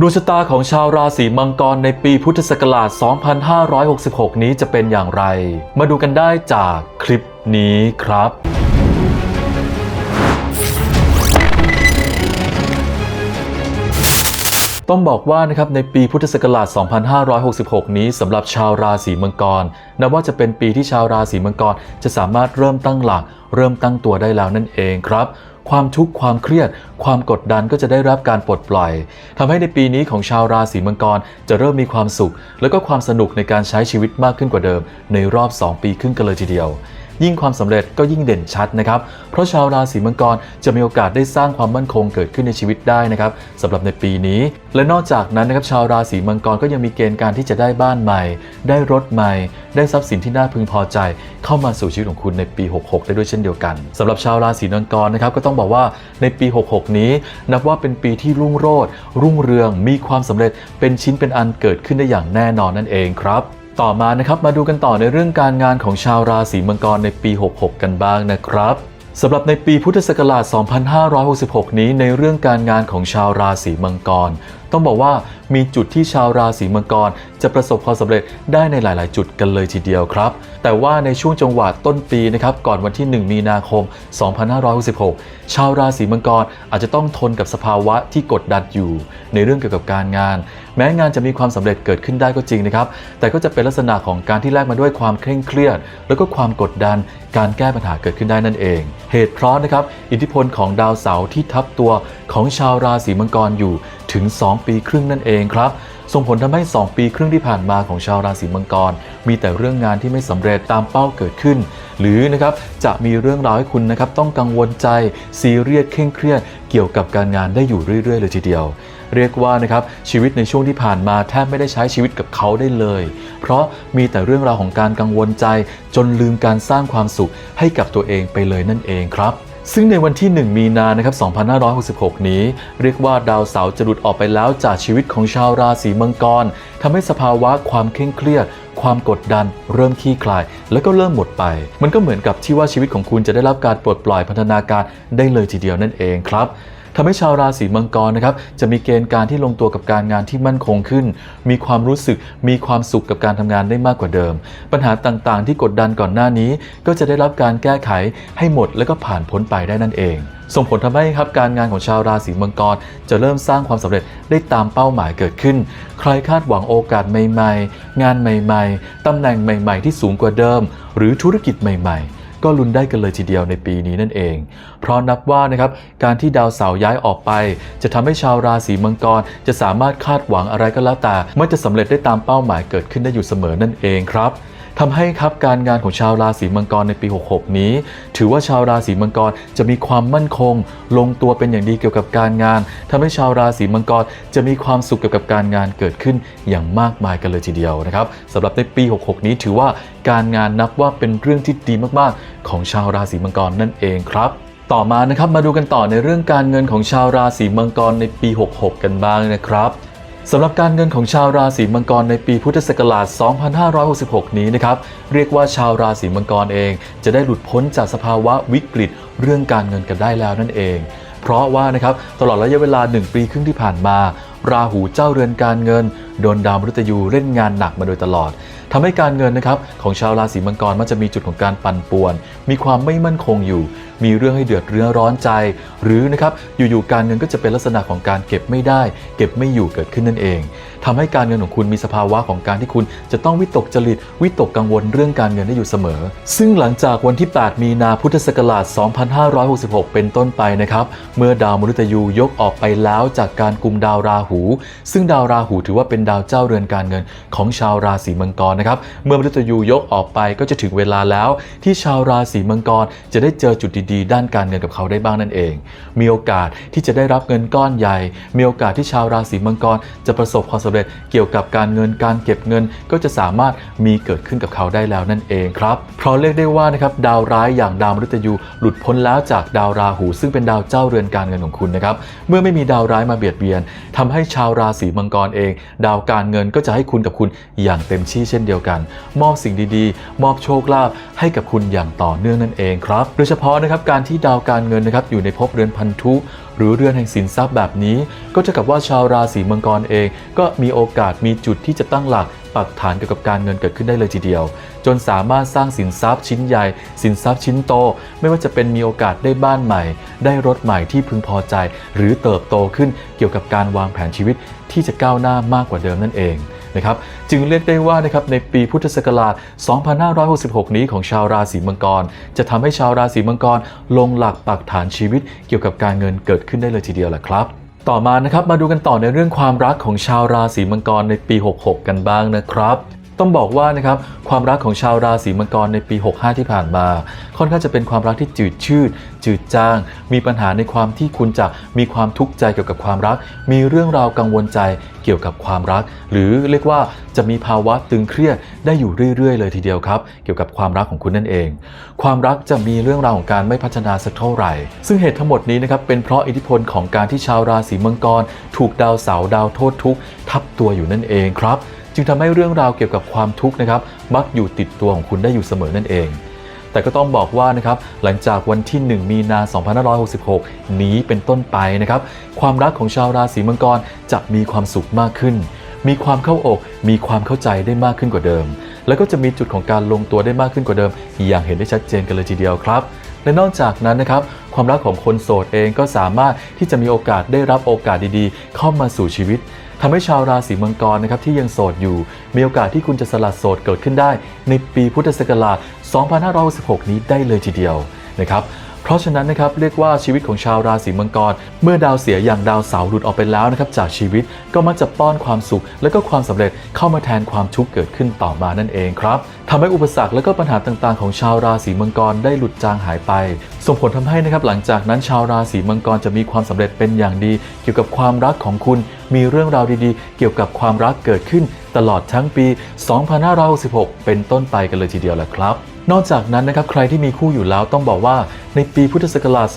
ดวงชะตาของชาวราศีมังกรในปีพุทธศักราช 2566 นี้จะเป็นอย่างไร มาดูกันได้จากคลิปนี้ครับ ต้องบอกว่านะครับในปีพุทธศักราช 2566 นี้สำหรับชาวราศีมังกรนับว่าจะเป็นปีที่ชาวราศีมังกรจะสามารถเริ่มตั้งหลัก เริ่มตั้งตัวได้แล้วนั่นเองครับ ความทุกข์ความเครียด ความกดดันก็จะได้รับการปลดปล่อยทำให้ในปีนี้ของชาวราศีมังกรจะเริ่มมีความสุข และก็ความสนุกในการใช้ชีวิตมากขึ้นกว่าเดิม ในรอบ 2 ปีครึ่งกันเลยทีเดียว ยิ่งความสำเร็จก็ยิ่งเด่นชัดนะครับเพราะชาวราศีมังกรจะมีโอกาสได้สร้างความมั่นคงเกิดขึ้นในชีวิตได้นะครับสำหรับในปีนี้ และนอกจากนั้นนะครับชาวราศีมังกรก็ยังมีเกณฑ์การที่จะได้บ้านใหม่ ได้รถใหม่ ได้ทรัพย์สินที่น่าพึงพอใจ เข้ามาสู่ชีวิตของคุณในปี 66 ได้ด้วยเช่นเดียวกันสำหรับชาวราศีมังกรนะครับก็ต้องบอกว่าในปี 66 นี้ นับว่าเป็นปีที่รุ่งโรจน์รุ่งเรืองมีความสำเร็จเป็นชิ้นเป็นอันเกิดขึ้นได้อย่างแน่นอนนั่นเองครับ ต่อมานะครับมาดูกันต่อในเรื่องการงานของชาวราศีมังกรในปี 66 กันบ้างนะครับสำหรับในปีพุทธศักราช 2566 นี้ในเรื่องการงานของชาวราศีมังกรต้องบอกว่ามีจุดที่ชาวราศีมังกร จะประสบความสำเร็จได้ในหลาย ๆ จุดกันเลยทีเดียวครับ แต่ว่าในช่วงจังหวะต้นปีนะครับก่อนวันที่ 1 มีนาคม 2566 ชาวราศีมังกรอาจจะต้องทนกับสภาวะที่กดดันอยู่ ในเรื่องเกี่ยวกับการงาน แม้งานจะมีความสำเร็จเกิดขึ้นได้ก็จริงนะครับ แต่ก็จะเป็นลักษณะของการที่แลกมาด้วยความเคร่งเครียด แล้วก็ความกดดันการแก้ปัญหาเกิดขึ้นได้นั่นเอง เหตุเพราะนะครับอิทธิพลของดาวเสาร์ที่ทับตัวของชาวราศีมังกรอยู่ ถึง 2 ปีครึ่งนั่นเองครับ ส่งผลทำให้ 2 ปีครึ่งที่ผ่านมาของชาวราศีมังกร มีแต่เรื่องงานที่ไม่สำเร็จตามเป้าเกิดขึ้น หรือนะครับจะมีเรื่องราวให้คุณนะครับต้องกังวลใจซีเรียสเคร่งเครียดเกี่ยวกับการงานได้อยู่เรื่อยๆเลยทีเดียวเรียกว่านะครับชีวิตในช่วงที่ผ่านมาแทบไม่ได้ใช้ชีวิตกับเขาได้เลย เพราะมีแต่เรื่องราวของการกังวลใจ จนลืมการสร้างความสุขให้กับตัวเองไปเลยนั่นเองครับ ซึ่งในวันที่ 1 มีนานะครับ 2566 นี้ เรียกว่าดาวเสาร์จะหลุดออกไปแล้วจากชีวิตของชาวราศีมังกรทำให้สภาวะความเคร่งเครียด ความกดดัน เริ่มคลี่คลาย แล้วก็เริ่มหมดไป มันก็เหมือนกับที่ว่าชีวิตของคุณจะได้รับการปลดปล่อยพัฒนาการได้เลยทีเดียวนั่นเองครับ ทำให้ชาวราศีมังกรนะครับจะมีเกณฑ์การที่ลงตัวกับการงานที่มั่นคงขึ้น มีความรู้สึกมีความสุขกับการทำงานได้มากกว่าเดิม ปัญหาต่างๆ ที่กดดันก่อนหน้านี้ ก็จะได้รับการแก้ไขให้หมดแล้วก็ผ่านพ้นไปได้นั่นเองส่งผลทำให้ครับการงานของชาวราศีมังกร จะเริ่มสร้างความสำเร็จได้ตามเป้าหมายเกิดขึ้น ใครคาดหวังโอกาสใหม่ ๆ งานใหม่ ๆตำแหน่งใหม่ ๆ ที่สูงกว่าเดิม หรือธุรกิจใหม่ ๆ ก็ลุ้นได้กันเลยทีเดียวในปีนี้นั่นเอง เพราะนับว่านะครับการที่ดาวเสาร์ย้ายออกไป จะทำให้ชาวราศีมังกร จะสามารถคาดหวังอะไรก็แล้วแต่มันจะสำเร็จได้ตามเป้าหมายเกิดขึ้นได้อยู่เสมอนั่นเองครับ ทำให้ครับการงานของชาวราศีมังกรในปี 66 นี้ ถือว่าชาวราศีมังกรจะมีความมั่นคง ลงตัวเป็นอย่างดีเกี่ยวกับการงานทำให้ชาวราศีมังกรจะมีความสุขเกี่ยวกับการงานเกิดขึ้นอย่างมากมายกันเลยทีเดียวนะครับสำหรับในปี 66 นี้ถือว่าการงานนับว่าเป็นเรื่องที่ดีมากๆ ของชาวราศีมังกรนั่นเองครับต่อมานะครับมาดูกันต่อในเรื่องการเงินของชาวราศีมังกรในปี 66 กันบ้างนะครับ สำหรับการเงินของชาวราศีมังกรในปีพุทธศักราช 2566 นี้นะครับ เรียกว่าชาวราศีมังกรเอง จะได้หลุดพ้นจากสภาวะวิกฤต เรื่องการเงินกันได้แล้วนั่นเอง เพราะว่านะครับตลอดระยะเวลา 1 ปีครึ่งที่ผ่านมา ราหูเจ้าเรือนการเงิน โดนดาวมฤตยูเล่นงานหนักมาโดยตลอด ทำให้การเงินนะครับของชาวราศีมังกรมันจะมีจุดของการปั่นป่วน มีความไม่มั่นคงอยู่ มีเรื่องให้เดือดเรื้อร้อนใจ หรือนะครับอยู่ๆการเงินก็จะเป็นลักษณะของการเก็บไม่ได้ เก็บไม่อยู่เกิดขึ้นนั่นเองทำให้การเงินของคุณมีสภาวะของการที่คุณจะต้องวิตกจริตวิตกกังวลเรื่องการเงินได้อยู่เสมอ ซึ่งหลังจากวันที่ 8 มีนาพุทธศักราช 2566 เป็นต้นไปนะครับเมื่อดาวมฤตยูยกออกไปแล้วจากการกุมดาวราหู ซึ่งดาวราหูถือว่าเป็นดาวเจ้าเรือนการเงินของชาวราศีมังกรนะครับเมื่อมฤตยูยกออกไปก็จะถึงเวลาแล้ว ที่ชาวราศีมังกรจะได้เจอจุดดีๆ ด้านการเงินกับเขาได้บ้างนั่นเอง มีโอกาสที่จะได้รับเงินก้อนใหญ่ มีโอกาสที่ชาวราศีมังกรจะประสบความสำเร็จเกี่ยวกับการเงินการเก็บเงินก็จะสามารถมีเกิดขึ้นกับเขาได้แล้วนั่นเองครับเพราะเรียกได้ว่านะครับดาวร้ายอย่างดาวมฤตยูหลุดพ้นแล้วจากดาวราหู ซึ่งเป็นดาวเจ้าเรือนการเงินของคุณนะครับเมื่อไม่มีดาวร้ายมาเบียดเบียนทำให้ชาวราศีมังกรเอง ดาวการเงินก็จะให้คุณกับคุณอย่างเต็มที่เช่นเดียวกัน มอบสิ่งดีๆ มอบโชคลาภให้กับคุณอย่างต่อเนื่องนั่นเองครับ โดยเฉพาะนะครับการที่ดาวการเงินนะครับอยู่ในภพเรือนพันธุหรือเรือนแห่งสินทรัพย์แบบนี้ ก็จะกับว่าชาวราศีมังกรเอง ก็มีโอกาสมีจุดที่จะตั้งหลักปักฐานเกี่ยวกับการเงินเกิดขึ้นได้เลยทีเดียว จนสามารถสร้างสินทรัพย์ชิ้นใหญ่ สินทรัพย์ชิ้นโต ไม่ว่าจะเป็นมีโอกาสได้บ้านใหม่ ได้รถใหม่ที่พึงพอใจ หรือเติบโตขึ้นเกี่ยวกับการวางแผนชีวิตที่จะก้าวหน้ามากกว่าเดิมนั่นเอง นะครับจึงเรียกได้ว่านะครับในปีพุทธศักราช 2566 นี้ของชาวราศีมังกร จะทำให้ชาวราศีมังกรลงหลักปักฐานชีวิต เกี่ยวกับการเงินเกิดขึ้นได้เลยทีเดียวแหละครับต่อมานะครับมาดูกันต่อในเรื่องความรักของชาวราศีมังกรในปี 66 กันบ้างนะครับ ต้องบอกว่านะครับความรักของชาวราศีมังกรในปี 65 ที่ผ่านมา ค่อนข้างจะเป็นความรักที่จืดชืด จืดจาง มีปัญหาในความที่คุณจะมีความทุกข์ใจเกี่ยวกับความรัก มีเรื่องราวกังวลใจเกี่ยวกับความรัก หรือเรียกว่าจะมีภาวะตึงเครียดได้อยู่เรื่อย ๆ เลยทีเดียวครับ เกี่ยวกับความรักของคุณนั่นเอง ความรักจะมีเรื่องราวของการไม่พัฒนาสักเท่าไหร่ ซึ่งเหตุทั้งหมดนี้นะครับเป็นเพราะอิทธิพลของการที่ชาวราศีมังกร ถูกดาวเสาร์ดาวโทษทุกทับตัวอยู่นั่นเองครับ จึงทำให้เรื่องราวเกี่ยวกับความทุกข์นะครับ มักอยู่ติดตัวของคุณได้อยู่เสมอนั่นเอง แต่ก็ต้องบอกว่านะครับหลังจากวันที่ 1 มีนา 2566 นี้เป็นต้นไปนะครับ ความรักของชาวราศีมังกรจะมีความสุขมากขึ้น มีความเข้าอก มีความเข้าใจได้มากขึ้นกว่าเดิม แล้วก็จะมีจุดของการลงตัวได้มากขึ้นกว่าเดิม อย่างเห็นได้ชัดเจนกันเลยทีเดียวครับและนอกจากนั้นนะครับความรักของคนโสดเองก็สามารถที่จะมีโอกาสได้รับโอกาสดีๆ เข้ามาสู่ชีวิต ทำให้ชาวราศีมังกรนะครับที่ยังโสดอยู่ มีโอกาสที่คุณจะสลัดโสดเกิดขึ้นได้ ในปีพุทธศักราช 2566 นี้ได้เลยทีเดียวนะครับ เพราะฉะนั้นนะครับเรียกว่าชีวิตของชาวราศีมังกร เมื่อดาวเสียอย่างดาวเสาร์หลุดออกไปแล้วนะครับจากชีวิตก็มักจะป้อนความสุข และก็ความสำเร็จเข้ามาแทนความทุกข์เกิดขึ้นต่อมานั่นเองครับทำให้อุปสรรคและก็ปัญหาต่างๆ ของชาวราศีมังกรได้หลุดจางหายไป ส่งผลทำให้นะครับหลังจากนั้นชาวราศีมังกรจะมีความสำเร็จเป็นอย่างดี เกี่ยวกับความรักของคุณมีเรื่องราวดีๆ เกี่ยวกับความรักเกิดขึ้น ตลอดทั้งปี 2566 เป็นต้นไปกันเลยทีเดียวแหละครับ นอกจากนั้นนะครับใครที่มีคู่อยู่แล้วต้องบอกว่าในปีพุทธศักราช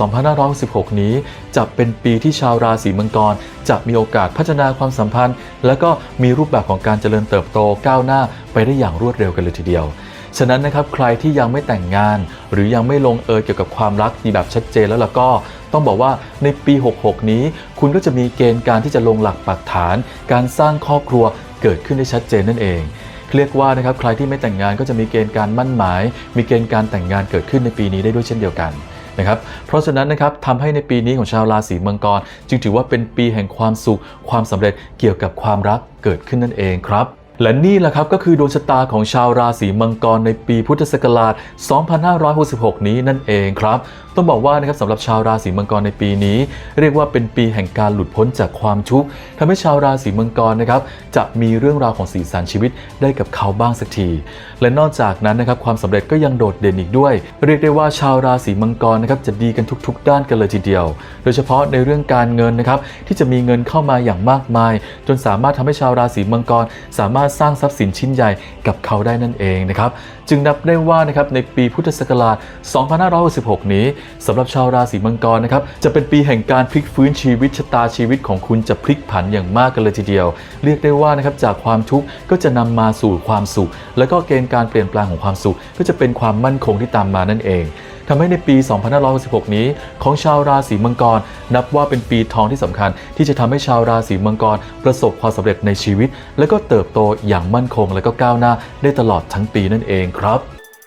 2566 นี้จะเป็นปีที่ชาวราศีมังกร จะมีโอกาสพัฒนาความสัมพันธ์ และก็มีรูปแบบของการเจริญเติบโตก้าวหน้าไปได้อย่างรวดเร็วกันเลยทีเดียวฉะนั้นนะครับใครที่ยังไม่แต่งงาน หรือยังไม่ลงเอยเกี่ยวกับความรักมีแบบชัดเจนแล้วล่ะก็ ต้องบอกว่าในปี 66 นี้ คุณก็จะมีเกณฑ์การที่จะลงหลักปักฐาน การสร้างครอบครัว เกิดขึ้นได้ชัดเจนนั่นเอง เรียกว่านะครับใครที่ไม่แต่งงานก็จะมีเกณฑ์การมั่นหมาย มีเกณฑ์การแต่งงานเกิดขึ้นในปีนี้ได้ด้วยเช่นเดียวกันนะครับ เพราะฉะนั้นนะครับทำให้ในปีนี้ของชาวราศีมังกร จึงถือว่าเป็นปีแห่งความสุข ความสำเร็จเกี่ยวกับความรักเกิดขึ้นนั่นเองครับ และนี่แหละครับก็คือดวงชะตาของชาวราศีมังกรในปีพุทธศักราช 2566 นี้นั่นเองครับ ต้องบอกว่านะครับสำหรับชาวราศีมังกรในปีนี้ เรียกว่าเป็นปีแห่งการหลุดพ้นจากความทุกข์ทำให้ชาวราศีมังกรนะครับจะมีเรื่องราวของสีสันชีวิตได้กับเขาบ้างสักที และนอกจากนั้นนะครับความสำเร็จก็ยังโดดเด่นอีกด้วย เรียกได้ว่าชาวราศีมังกรนะครับจะดีกันทุก ๆ ด้านกันเลยทีเดียว โดยเฉพาะในเรื่องการเงินนะครับที่จะมีเงินเข้ามาอย่างมากมาย จนสามารถทำให้ชาวราศีมังกรสามารถสร้างทรัพย์สินชิ้นใหญ่กับเขาได้นั่นเองนะครับ จึงนับได้ว่านะครับในปีพุทธศักราช 2566 นี้สำหรับชาวราศีมังกรนะครับจะเป็นปีแห่งการพลิกฟื้นชีวิตชะตาชีวิตของคุณจะพลิกผันอย่างมากกันเลยทีเดียว เรียกได้ว่านะครับจากความทุกข์ก็จะนำมาสู่ความสุข แล้วก็เกณฑ์การเปลี่ยนแปลงของความสุข ก็จะเป็นความมั่นคงที่ตามมานั่นเอง ทำให้ในปี 2566 นี้ ของชาวราศีมังกร นับว่าเป็นปีทองที่สำคัญ ที่จะทำให้ชาวราศีมังกร ประสบความสำเร็จในชีวิต และก็เติบโตอย่างมั่นคงและก็ก้าวหน้าได้ตลอดทั้งปีนั่นเองครับ